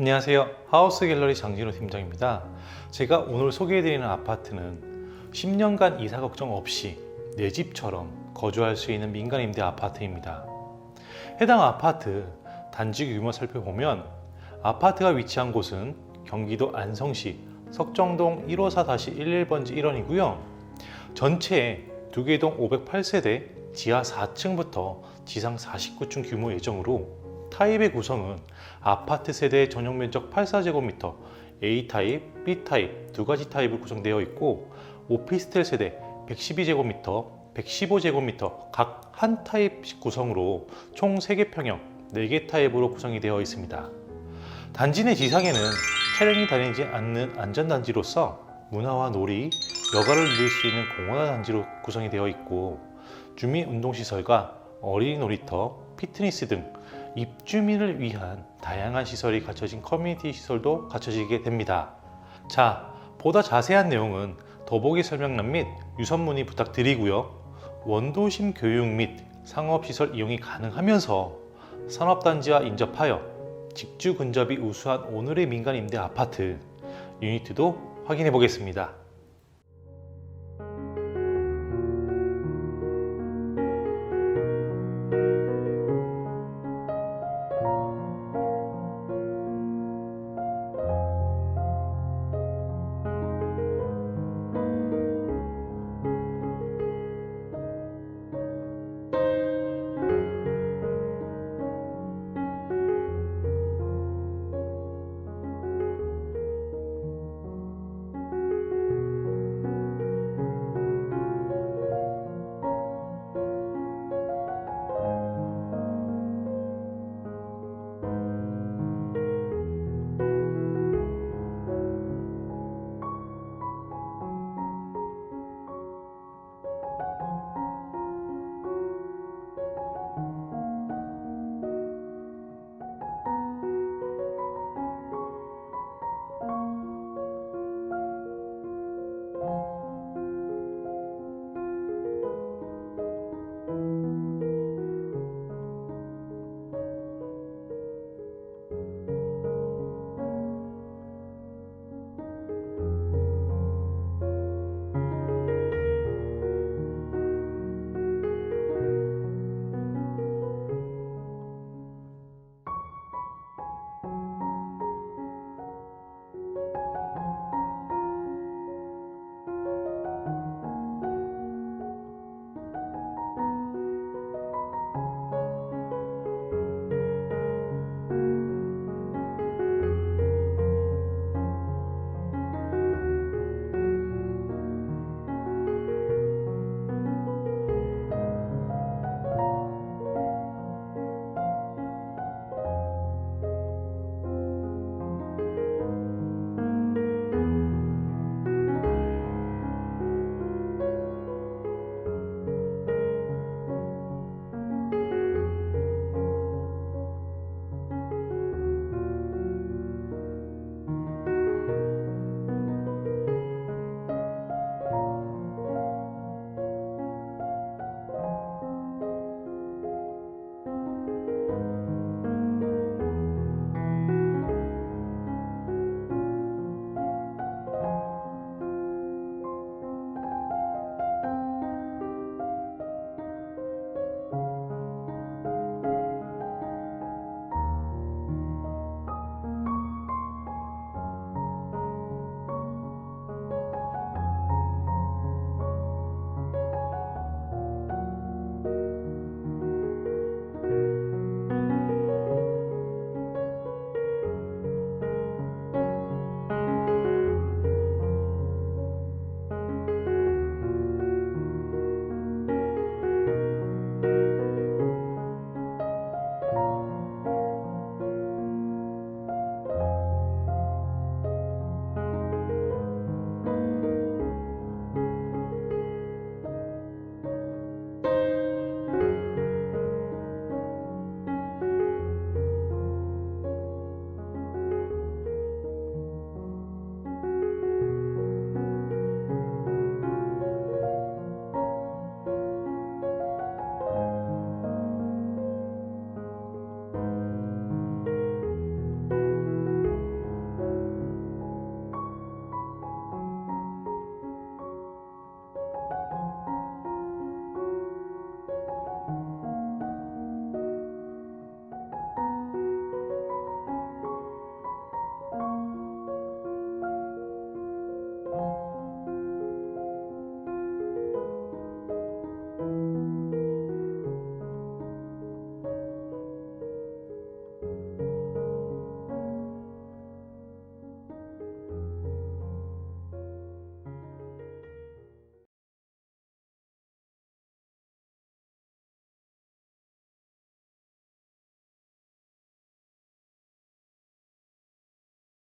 안녕하세요. 하우스 갤러리 장진호 팀장입니다. 제가 오늘 소개해드리는 아파트는 10년간 이사 걱정 없이 내 집처럼 거주할 수 있는 민간 임대 아파트입니다. 해당 아파트 단지 규모 살펴보면 아파트가 위치한 곳은 경기도 안성시 석정동 154-11번지 1원이고요. 전체 두개동 508세대 지하 4층부터 지상 49층 규모 예정으로 타입의 구성은 아파트 세대 전용 면적 84제곱미터 A타입, B타입 두 가지 타입으로 구성되어 있고 오피스텔 세대 112제곱미터, 115제곱미터 각 한 타입 구성으로 총 3개 평형 4개 타입으로 구성이 되어 있습니다. 단지 내 지상에는 차량이 다니지 않는 안전단지로서 문화와 놀이, 여가를 누릴 수 있는 공원화 단지로 구성이 되어 있고 주민 운동시설과 어린이 놀이터, 피트니스 등 입주민을 위한 다양한 시설이 갖춰진 커뮤니티 시설도 갖춰지게 됩니다. 자, 보다 자세한 내용은 더보기 설명란 및 유선 문의 부탁드리고요. 원도심 교육 및 상업시설 이용이 가능하면서 산업단지와 인접하여 직주 근접이 우수한 오늘의 민간 임대 아파트 유니트도 확인해 보겠습니다.